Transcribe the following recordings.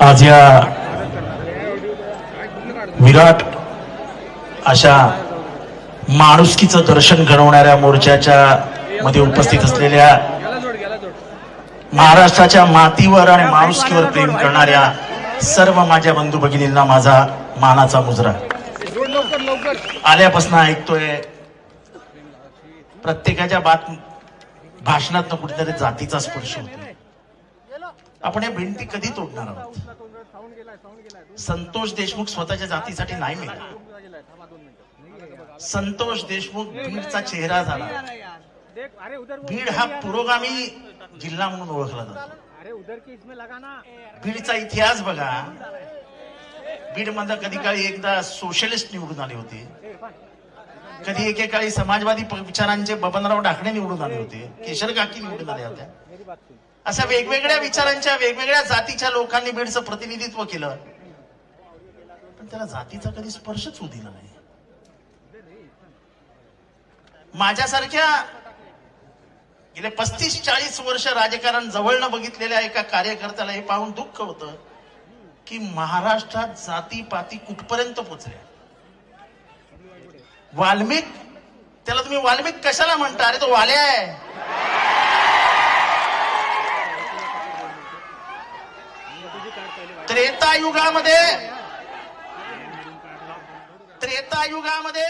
आज या विराट अशा माणुसकीचं दर्शन घडवणाऱ्या मोर्चाच्या मध्ये उपस्थित असलेल्या महाराष्ट्राच्या मातीवर आणि माणुसकीवर प्रेम करणाऱ्या सर्व माझ्या बंधू भगिनींना माझा मानाचा मुजरा. आल्यापासून ऐकतोय प्रत्येकाच्या बात भाषणात कुठेतरी जातीचा स्पर्श होतो आपण या भिंती कधी तोडणार आहोत? संतोष देशमुख स्वतःच्या जातीसाठी नाही मिळाला संतोष देशमुख बीडचा चेहरा झाला. बीड हा पुरोगामी जिल्हा म्हणून ओळखला जातो. भीडचा बीडचा इतिहास बघा. बीड मधला कधी काळी एकदा सोशलिस्ट निवडून आले होते. कधी एकेकाळी समाजवादी विचारांचे बबनराव ढाकणे निवडून आले होते केशर काकी निवडून आल्या होत्या. अशा वेगवेगळ्या विचारांच्या वेगवेगळ्या जातीच्या लोकांनी बीडचं प्रतिनिधित्व केलं. पण त्याला जातीचा कधी स्पर्शच होऊ दिला नाही. माझ्यासारख्या गेले पस्तीस चाळीस वर्ष राजकारण जवळनं बघितलेल्या एका कार्यकर्त्याला हे पाहून दुःख होतं की महाराष्ट्रात जाती पाती कुठपर्यंत पोचल्या? वाल्मिक? त्याला तुम्ही वाल्मिक कशाला म्हणता? अरे तो वाल्या आहे. त्रेता युगामध्ये त्रेता युगामध्ये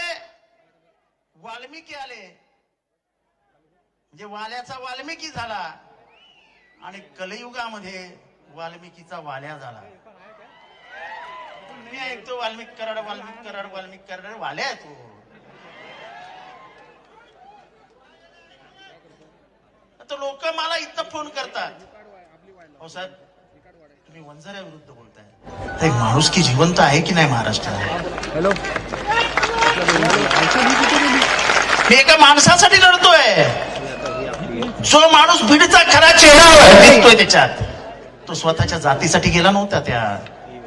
वाल्मिकी आले. म्हणजे वाल्याचा वाल्मिकी झाला आणि कलयुगामध्ये वाल्मिकीचा वाल्या झाला. मी ऐकतो वाल्मिक कराड वाल्मिक कराड वाल्मिक कराड वाल्या आहे तो. आता लोक मला इथं फोन करतात. हो साहेब तुम्ही वंजाऱ्या विरुद्ध बोलताय. तर माणूस की जिवंत आहे की नाही महाराष्ट्रात हेलो. मी एका माणसासाठी लढतोय जो माणूस बीडचा खरा चेहरा दिसतोय त्याच्यात. तो स्वतःच्या जातीसाठी गेला नव्हता त्या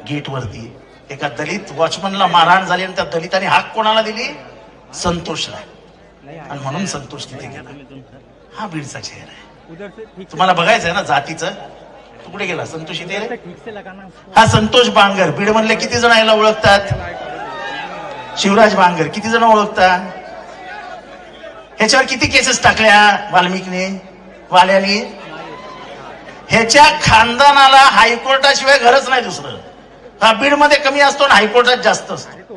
गेट वरती एका दलित वॉचमनला मारहाण झाली आणि त्या दलिताने हाक कोणाला दिली? संतोषला आणि म्हणून संतोष तिथे गेला. हा बीडचा चेहरा आहे. तुम्हाला बघायचं आहे ना जातीचं? तू कुठे गेला? संतोष इथे हा संतोष बांगर. बीड मधले किती जण याला ओळखतात? शिवराज बांगर. किती जण ओळखतात? ह्याच्यावर किती केसेस टाकल्या वाल्मिकने? वाल्याने? ह्याच्या खानदानाला हायकोर्टाशिवाय घरच नाही दुसरं. हा बीडमध्ये कमी असतो आणि हायकोर्टात जास्त असतो.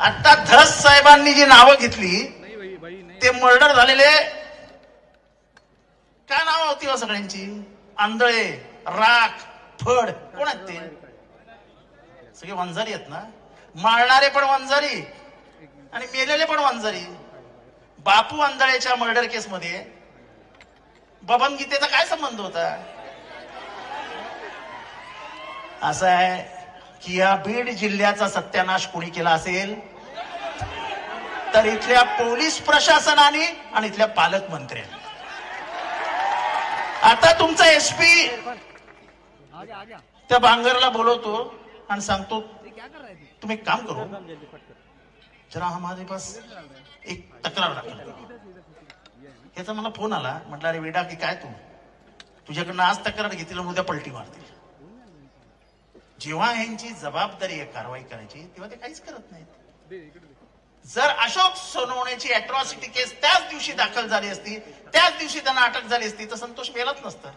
आता धस साहेबांनी जी नावं घेतली ते मर्डर झालेले. काय नाव होती हो सगळ्यांची? आंधळे राख फड. कोण आहेत ते? सगळे वंजारी आहेत ना? मारणारे पण वंजारी आणि मेलेले पण वंजारी. बापू आंधळेच्या मर्डर केस मध्ये बबन गीतेचा काय संबंध होता? असं आहे की या बीड जिल्ह्याचा सत्यानाश कोणी केला असेल? तर इथल्या पोलीस प्रशासनाने आणि इथल्या पालकमंत्र्यांनी आता तुमचा एसपी त्या बांगरला बोलवतो आणि सांगतो तुम्ही एक काम करो. जरा हा माझे जरा पास एक तक्रार दाखल याचा मला फोन आला म्हटलं अरे वेडा की काय तू? तुझ्याकडनं आज तक्रार घेतली उद्या पलटी मारतील. जेव्हा यांची जबाबदारी आहे कारवाई करायची तेव्हा ते काहीच करत नाहीत. जर अशोक सोनवणेची अॅट्रॉसिटी केस त्याच दिवशी दाखल झाली असती त्याच दिवशी त्यांना अटक झाली असती तर संतोष मेलत नसतं.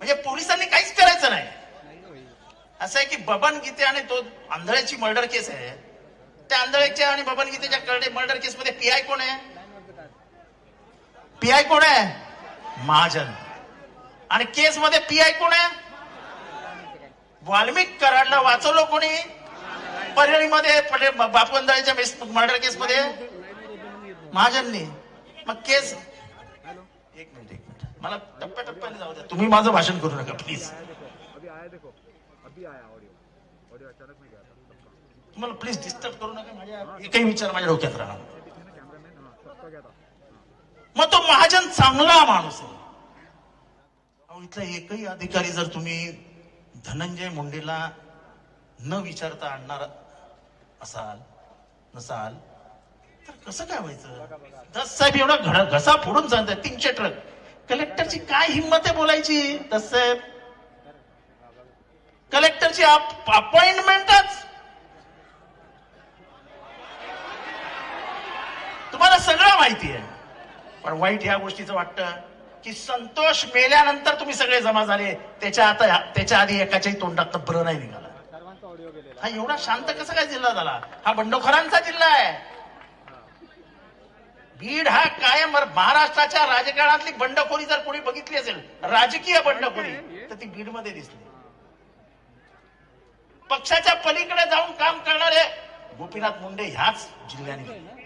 म्हणजे पोलिसांनी काहीच करायचं नाही. असं आहे की बबन गीते आणि तो आंधळ्याची मर्डर केस आहे. त्या आंधळ्याच्या आणि बबन गीतेच्या करडे मर्डर केस मध्ये पीआय कोण आहे? पीआय कोण आहे? महाजन. आणि केस मध्ये पीआय कोण आहे? वाल्मिक कराडला वाचवलं कोणी? परळीमध्ये पटे- बापू मर्डर केस मध्ये महाजननी. मग केस एक मिनिट एक मिनिट. मला टप्प्याटप्प्याने जाऊ द्या. तुम्ही माझं भाषण करू नका प्लीज तुम्हाला प्लीज डिस्टर्ब करू नका माझ्या एकही विचार माझ्या डोक्यात राहणार मग तो महाजन चांगला माणूस आहे. अहो इथला एकही अधिकारी जर तुम्ही धनंजय मुंडेला न विचारता आणणार असाल नसाल तर कसं काय व्हायचं? दस साहेब एवढा घड घसा फोडून सांगताय तीनशे ट्रक. कलेक्टरची काय हिंमत आहे बोलायची? दस साहेब. कलेक्टरची अपॉइंटमेंटच तुम्हाला सगळं माहिती आहे. पण वाईट ह्या गोष्टीचं वाटतं. की संतोष मेल्यानंतर तुम्ही सगळे जमा झाले. त्याच्या आता त्याच्या आधी एकाच्याही तोंडात ब्र नाही निघाला. हा एवढा शांत कसा काय जिल्हा झाला? हा बंडखोरांचा जिल्हा आहे. बीड हा कायम महाराष्ट्राच्या राजकारणातली बंडखोरी जर कोणी बघितली असेल राजकीय बंडखोरी तर ती बीडमध्ये दिसली. पक्षाच्या पलीकडे जाऊन काम करणारे गोपीनाथ मुंडे ह्याच जिल्ह्याने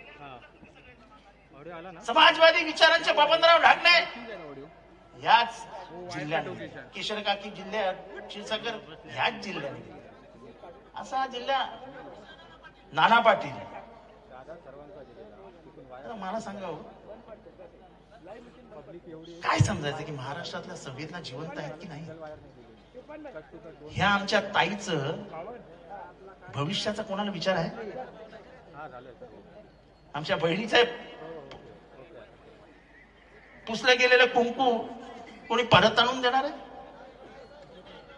समाजवादी विचारांचे बबनराव ढाकणे ठीक आहे ना ऑडिओ? ह्याच जिल्ह्याने किशन. काकी जिल्ह्यात क्षीरसागर ह्याच जिल्ह्याने केले. असा हा जिल्हा नाना पाटील. मला सांगा हो, काय समजायचं की महाराष्ट्रातल्या संवेदना जिवंत आहेत की नाही? ह्या आमच्या ताईचं भविष्याचा कोणाला विचार आहे? हा आमच्या बहिणीचं पुसलं गेलेलं कुंकू कोणी परत आणून देणार आहे?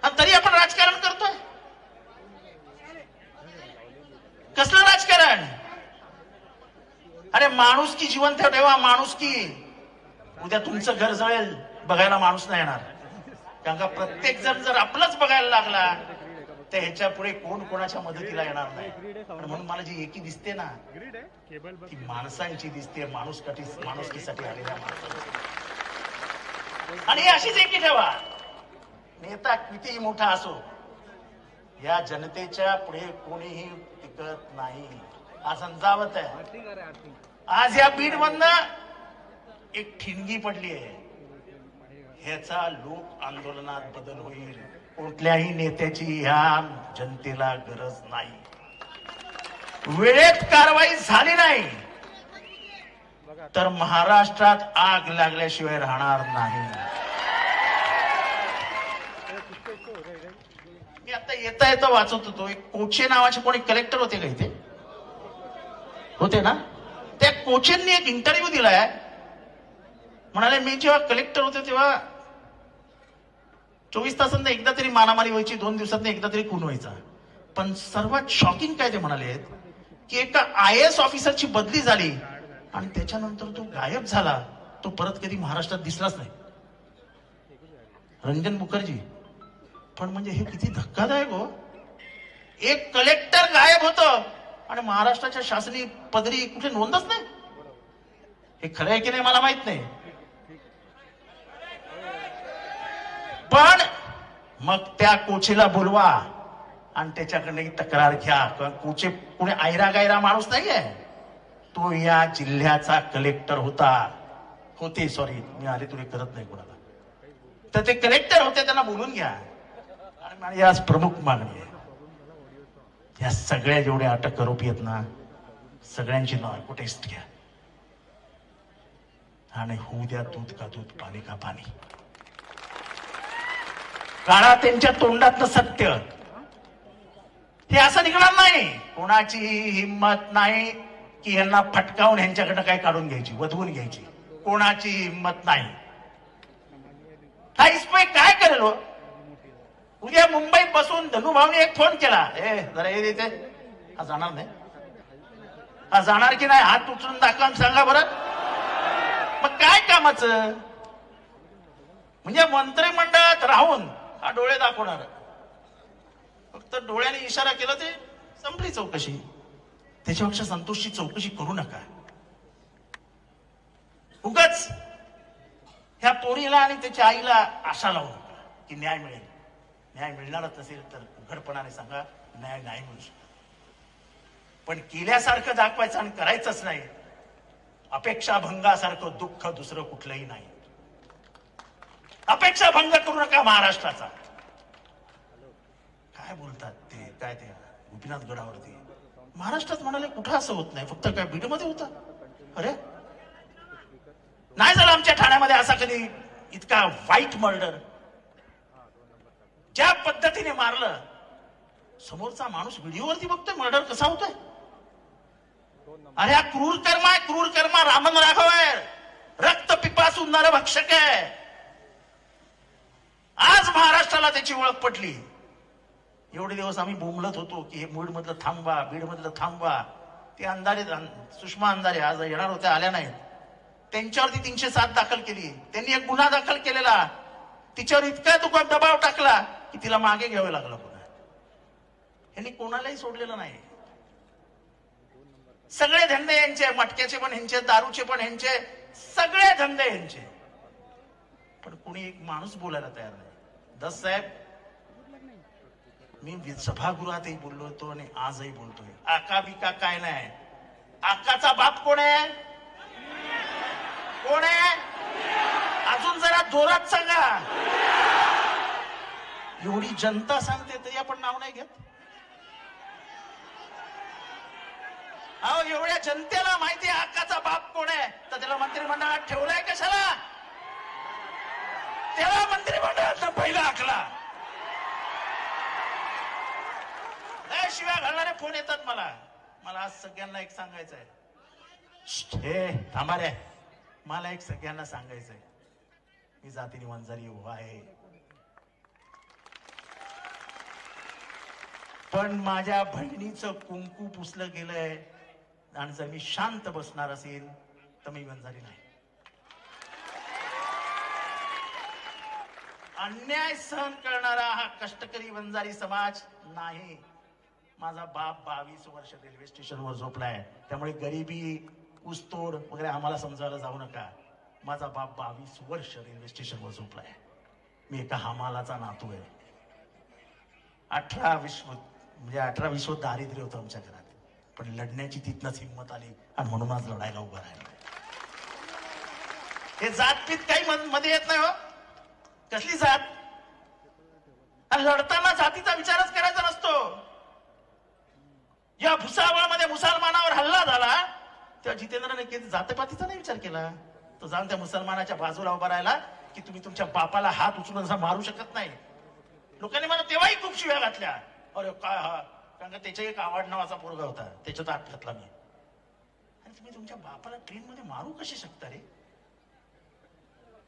आणि तरी आपण राजकारण करतोय. कसलं राजकारण? अरे माणूस की जिवंत ठेवा माणूस की उद्या तुमचं घर जळेल बघायला माणूस नाही येणार. कारण का प्रत्येक जण जर आपलंच बघायला लागला तर ह्याच्या पुढे कोण कोणाच्या मदतीला येणार नाही. आणि म्हणून मला जी एकी दिसते ना ती माणसांची दिसते माणूस माणुसकीसाठी आलेल्या माणसांची. आणि अशीच एकी ठेवा. नेता कितीही मोठा असो या जनतेच्या पुढे कोणीही टिकत नाही. हा समजावत आहे. आज या बीड मधन एक ठिणगी पडली आहे. ह्याचा लोक आंदोलनात बदल होईल. कुठल्याही नेत्याची ह्या जनतेला गरज नाही. वेळेत कारवाई झाली नाही. तर महाराष्ट्रात आग लागल्याशिवाय राहणार नाही. मी आता येता येता वाचत होतो. एक कोचे नावाचे कोणी कलेक्टर होते का इथे? होते ना? त्या कोचेंनी एक इंटरव्ह्यू दिलाय. म्हणाले मी जेव्हा कलेक्टर होते तेव्हा चोवीस तासांना एकदा तरी मारामारी व्हायची दोन दिवसात एकदा तरी खून व्हायचा. पण सर्वात शॉकिंग काय ते म्हणाले की एका आय एस ऑफिसरची बदली झाली आणि त्याच्यानंतर तो गायब झाला तो परत कधी महाराष्ट्रात दिसलाच नाही. रंजन मुखर्जी. पण म्हणजे हे किती धक्कादायक हो. एक कलेक्टर गायब होत आणि महाराष्ट्राच्या शासनी पदरी कुठे नोंदच नाही. हे खरं आहे की नाही मला माहीत नाही. पण मग त्या कोचीला बोलवा आणि त्याच्याकडनं तक्रार घ्या. कारण कोचे कुणी आयरा गायरा माणूस नाहीये. तो या जिल्ह्याचा कलेक्टर होता. होते सॉरी मी आले तुला करत नाही कोणाला. तर ते कलेक्टर होते त्यांना बोलून घ्या. आणि माझी आज प्रमुख मागणी आहे. या सगळ्या जेवढ्या अटक आरोपी आहेत ना सगळ्यांची नॉर्को टेस्ट घ्या. आणि होऊ द्या दूध का दूध पाणी का पाणी. काळा त्यांच्या तोंडातलं सत्य. हे असं निघणार नाही. कोणाची हिंमत नाही की यांना फटकावून यांच्याकडनं काय काढून घ्यायची वधवून घ्यायची. कोणाची हिंमत नाही. हा काय करेल हो? उद्या मुंबईत बसून धनुभावने एक फोन केला. ए जरा हे देते हा जाणार नाही. हा जाणार की नाही हात उचलून दाखवा सांगा बरं. मग काय कामाचं? म्हणजे मंत्रिमंडळात राहून हा डोळे दाखवणार. फक्त डोळ्याने इशारा केला ते संपली चौकशी. त्याच्यापेक्षा संतोषची चौकशी करू नका. उगाच ह्या पोरीला आणि त्याच्या आईला आशा लावू नका की न्याय मिळेल. न्याय मिळणारच नसेल तर उघडपणाने सांगा न्याय नाही मिळू शकत. पण केल्यासारखं दाखवायचं आणि करायचंच नाही. अपेक्षा भंगासारखं दुःख दुसरं कुठलंही नाही. अपेक्षा भंग करू नका महाराष्ट्राचा काय बोलतात ते काय ते? गोपीनाथ गडावरती. महाराष्ट्रात म्हणाले कुठं असं होत नाही? फक्त काय बीडमध्ये होत? अरे? नाही झालं आमच्या ठाण्यामध्ये असा कधी इतका वाईट मर्डर ज्या पद्धतीने मारलं समोरचा माणूस व्हिडिओवरती बघतोय मर्डर कसा होतोय? अरे हा क्रूर कर्म आहे क्रूर कर्म रामन राघव आहे. रक्त पिपासून नरभक्षक आहे. आज महाराष्ट्राला त्याची ओळख पटली. एवढे दिवस आम्ही बोंबलत होतो की हे बीड मधलं थांबवा बीड मधलं थांबवा. ते अंधारे सुषमा अंधारे आज येणार होत्या आल्या नाहीत. त्यांच्यावरती तीनशे सात दाखल केली. त्यांनी एक गुन्हा दाखल केलेला. तिच्यावर इतका दुका दबाव टाकला की तिला मागे घ्यावं लागलं पुन्हा. यांनी कोणालाही सोडलेलं नाही. सगळे धंदे यांचे मटक्याचे पण ह्यांचे दारूचे पण ह्यांचे सगळे धंदे यांचे. पण कोणी एक माणूस बोलायला तयार नाही. दस साहेब मी सभागृहातही बोललो होतो आणि आजही बोलतोय. आका बिका काय नाही. आकाचा बाप कोण आहे? कोण आहे? अजून जरा जोरात सांगा. एवढी जनता सांगते तरी आपण नाव नाही घेत. अहो एवढ्या जनतेला माहिती आहे हक्काचा बाप कोण आहे? तर त्याला मंत्रिमंडळात ठेवलाय कशाला? त्याला मंत्रिमंडळात पहिला आखला काय शिव्या घालणारे फोन येतात मला. मला आज सगळ्यांना एक सांगायचं आहे. हे थांबा रे. मला एक सगळ्यांना सांगायचं आहे मी जातीने वंजारी उभा आहे. पण माझ्या बहिणीचं कुंकू पुसलं गेलंय. आणि जर मी शांत बसणार असेल तर मी वंजारी नाही. अन्याय सहन करणारा हा कष्टकरी वंजारी समाज नाही. माझा बाप बावीस वर्ष रेल्वे स्टेशनवर झोपलाय. त्यामुळे गरिबी ऊसतोड वगैरे आम्हाला समजायला जाऊ नका. माझा बाप बावीस वर्ष रेल्वे स्टेशनवर झोपलाय. मी एका हमालाचा नातू आहे. अठरा विश्व म्हणजे अठरा विश्व दारिद्र्य होतं आमच्या घरात. पण लढण्याची तिथनच हिंमत आली आणि म्हणून आज लढायला उभं राहिलं हे जातपीत काही मध्ये येत नाही हो. कसली जात? आणि लढताना जातीचा विचारच करायचा नसतो. या भुसावळमध्ये मुसलमानावर हल्ला झाला तेव्हा जितेंद्रने किती जातपातीचा नाही विचार केला. तो जाऊन त्या मुसलमानाच्या बाजूला उभा राहिला की तुम्ही तुमच्या बापाला हात उचलून असा मारू शकत नाही. लोकांनी मला तेव्हाही खूप शिव्या घातल्या. अरे काय हा? कारण का त्याच्या एक आवड नावाचा पोरगा होता. त्याच्यात आत घातला मी. आणि तुम्ही तुमच्या बापाला ट्रेन मध्ये मारू कसे शकता रे?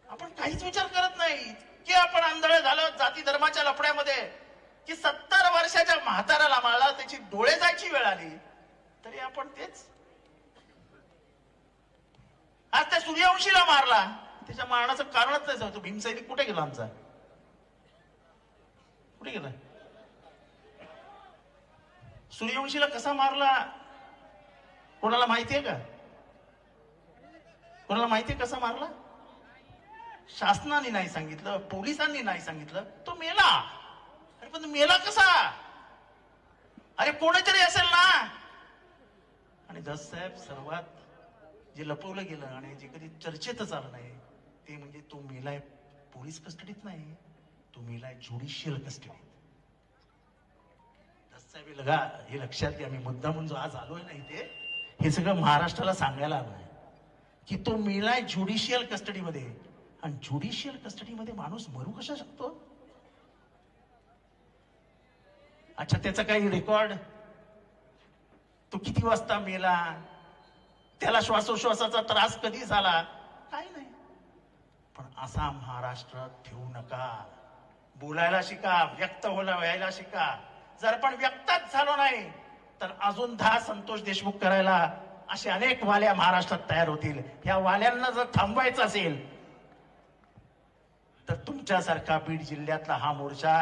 आपण काहीच विचार करत नाही. की आपण आंधळे झालं जाती धर्माच्या लफड्यामध्ये. की सत्तर वर्षाच्या म्हाताऱ्याला मारला त्याची डोळे जायची वेळ आली तरी आपण तेच. आज त्या सूर्यवंशीला मारला. त्याच्या मारण्याचं कारणच नाही सांगतो भीमसैनिक कुठे गेला आमचा? कुठे गेला? सूर्यवंशीला कसा मारला? कोणाला माहितीये का? कोणाला माहितीये कसा मारला? शासनाने नाही सांगितलं पोलिसांनी नाही सांगितलं तो मेला. अरे पण मेला कसा? अरे कोणीतरी असेल ना? आणि दस साहेब सर्वात जे लपवलं गेलं आणि जे कधी चर्चेतच आलं नाही ते म्हणजे तो मेलाय पोलीस कस्टडीत नाही तो मेलाय ज्युडिशियल कस्टडीत. दस साहेब हे लगा हे लक्षात घ्या मी मुद्दा म्हणून जो आज आलोय ना इथे हे सगळं महाराष्ट्राला सांगायला आलोय. की तो मेलाय ज्युडिशियल कस्टडीमध्ये आणि ज्युडिशियल कस्टडीमध्ये माणूस मरू कशा शकतो? अच्छा त्याचा काही रेकॉर्ड तो किती वाजता मेला? त्याला श्वासोश्वासाचा त्रास कधी झाला? काही नाही. पण असा महाराष्ट्र ठेवू नका. बोलायला शिका व्यक्त होला व्हायला शिका. जर पण व्यक्तच झालो नाही तर अजून दहा संतोष देशमुख करायला असे अनेक वाल्या महाराष्ट्रात तयार होतील. ह्या वाल्यांना जर थांबवायचं असेल तर तुमच्यासारखा बीड जिल्ह्यातला हा मोर्चा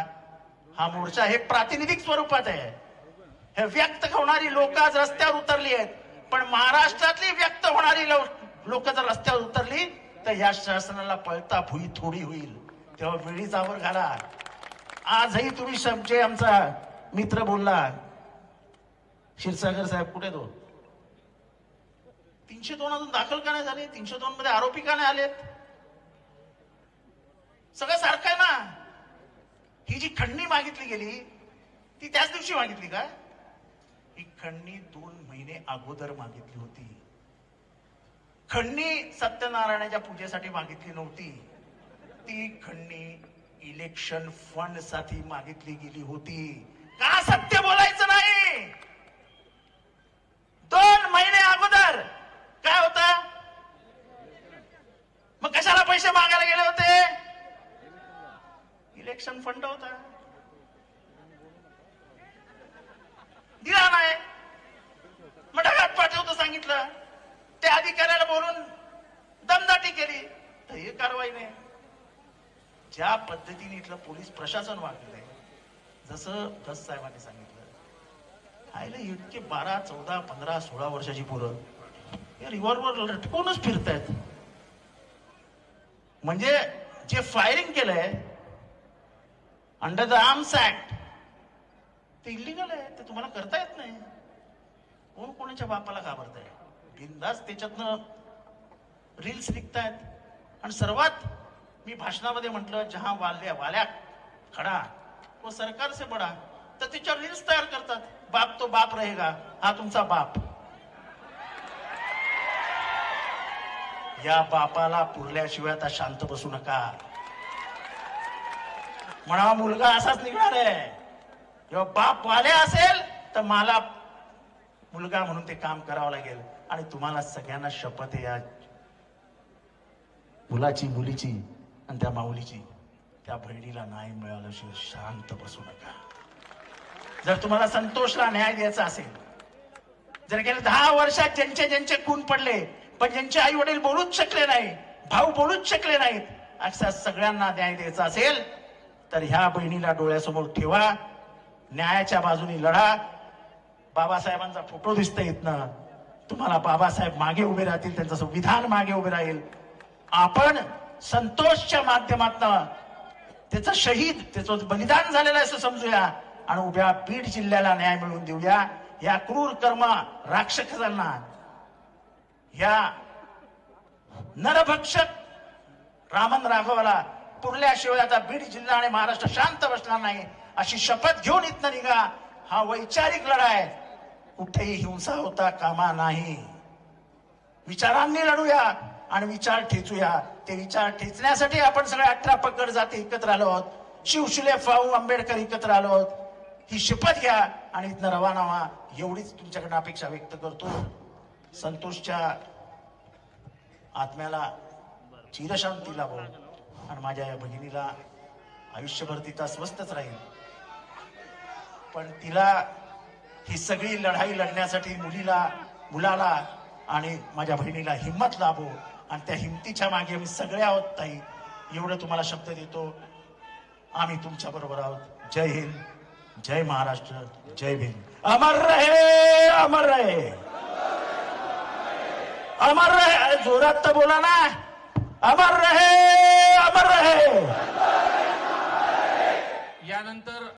हा मोर्चा हे प्रातिनिधिक स्वरूपात आहे. हे व्यक्त होणारी लोक आज रस्त्यावर उतरली आहेत. पण महाराष्ट्रातली व्यक्त होणारी लोक जर रस्त्यावर उतरली तर या शासनाला पळता भुई थोडी होईल. तेव्हा वेळी जावर घाला. आजही तुम्ही शब- जे आमचा मित्र बोलला क्षीरसागर साहेब कुठे तो तीनशे दोन अजून दाखल का नाही झाले? तीनशे दोन मध्ये आरोपी का नाही आलेत? सगळं सारखं आहे ना? ही जी खंडणी मागितली गेली ती त्याच दिवशी मागितली का? ही खंडणी दोन महिने अगोदर मागितली होती. खंडणी सत्यनारायणाच्या पूजेसाठी मागितली नव्हती. ती खंडणी इलेक्शन फंडसाठी मागितली गेली होती. का सत्य बोलायचं नाही दोन महिने अगोदर फंड होता. दिला नाही. मग ढगात पाठवतो सांगितलं. त्या अधिकाऱ्याला बोलून दमदाटी केली. तर हे कारवाई नाही. ज्या पद्धतीने इथलं पोलीस प्रशासन वागलंय जसं दस साहेबांनी सांगितलं आयला इतके बारा चौदा पंधरा सोळा वर्षाची पोरं या रिव्हॉल्वर लटकूनच फिरतायत. म्हणजे जे फायरिंग केलंय अंडर द आर्म्स ऍक्ट ते इलिगल आहे ते तुम्हाला करता येत नाही. कोण कोणाच्या बापाला घाबरताय? बिंदास त्याच्यातनं रील्स निघतायत. आणि सर्वात मी भाषणामध्ये म्हटलं जहा वाल्या वाल्या खडा. व सरकार से बडा. तर त्याच्यावर रील्स तयार करतात. बाप तो बाप रहेगा हा तुमचा बाप. या बापाला पुरल्याशिवाय आता शांत बसू नका. म्हणावा मुलगा असाच निघणार आहे? जेव्हा बाप वाले असेल तर मला मुलगा म्हणून ते काम करावं लागेल. आणि तुम्हाला सगळ्यांना शपथ आहे या मुलाची मुलीची आणि त्या माऊलीची. त्या बहिणीला नाही मिळाल्याशिवाय शांत बसू नका. जर तुम्हाला संतोषला न्याय द्यायचा असेल जर गेल्या दहा वर्षात ज्यांचे ज्यांचे खून पडले पण ज्यांचे आई वडील बोलूच शकले नाही भाऊ बोलूच शकले नाहीत अशा सगळ्यांना न्याय द्यायचा असेल तर ह्या बहिणीला डोळ्यासमोर ठेवा. न्यायाच्या बाजूने लढा. बाबासाहेबांचा फोटो दिसत ना तुम्हाला बाबासाहेब मागे उभे राहतील त्यांचं संविधान मागे उभे राहील. आपण संतोषच्या माध्यमातनं त्याचं शहीद त्याचं बलिदान झालेलं आहे असं समजूया. आणि उभ्या बीड जिल्ह्याला न्याय मिळवून देऊया. या क्रूर कर्म राक्षसांना या नरभक्षक रामन राघवाला पुरल्याशिवाय आता बीड जिल्हा आणि महाराष्ट्र शांत बसणार नाही. अशी शपथ घेऊन इथनं निघा. हा वैचारिक लढा आहे कुठेही हिंसा होता कामा नाही. विचारांनी लढूया आणि विचार ठेचूया ते विचार ठेचण्यासाठी आपण सगळे अठरा पकड जाती एकत्र आलो आहोत. शिवशिले फाऊ आंबेडकर एकत्र आलो आहोत. ही शपथ घ्या आणि इथनं रवाना व्हा. एवढीच तुमच्याकडनं अपेक्षा व्यक्त करतो. संतोषच्या आत्म्याला चिरशांती लाभो आणि माझ्या या बहिणीला आयुष्यभर तिचा स्वस्तच राहील. पण तिला ही सगळी लढाई लढण्यासाठी मुलीला मुलाला आणि माझ्या बहिणीला हिंमत लाभो आणि त्या हिमतीच्या मागे आम्ही सगळे आहोत ताई. एवढं तुम्हाला शब्द देतो. आम्ही तुमच्या बरोबर आहोत. जय हिंद जय महाराष्ट्र जय भीम. अमर रहे अमर रहे. अमर रहे. अरे जोरात तर बोला ना. अमर रहे अमर रहे। यानंतर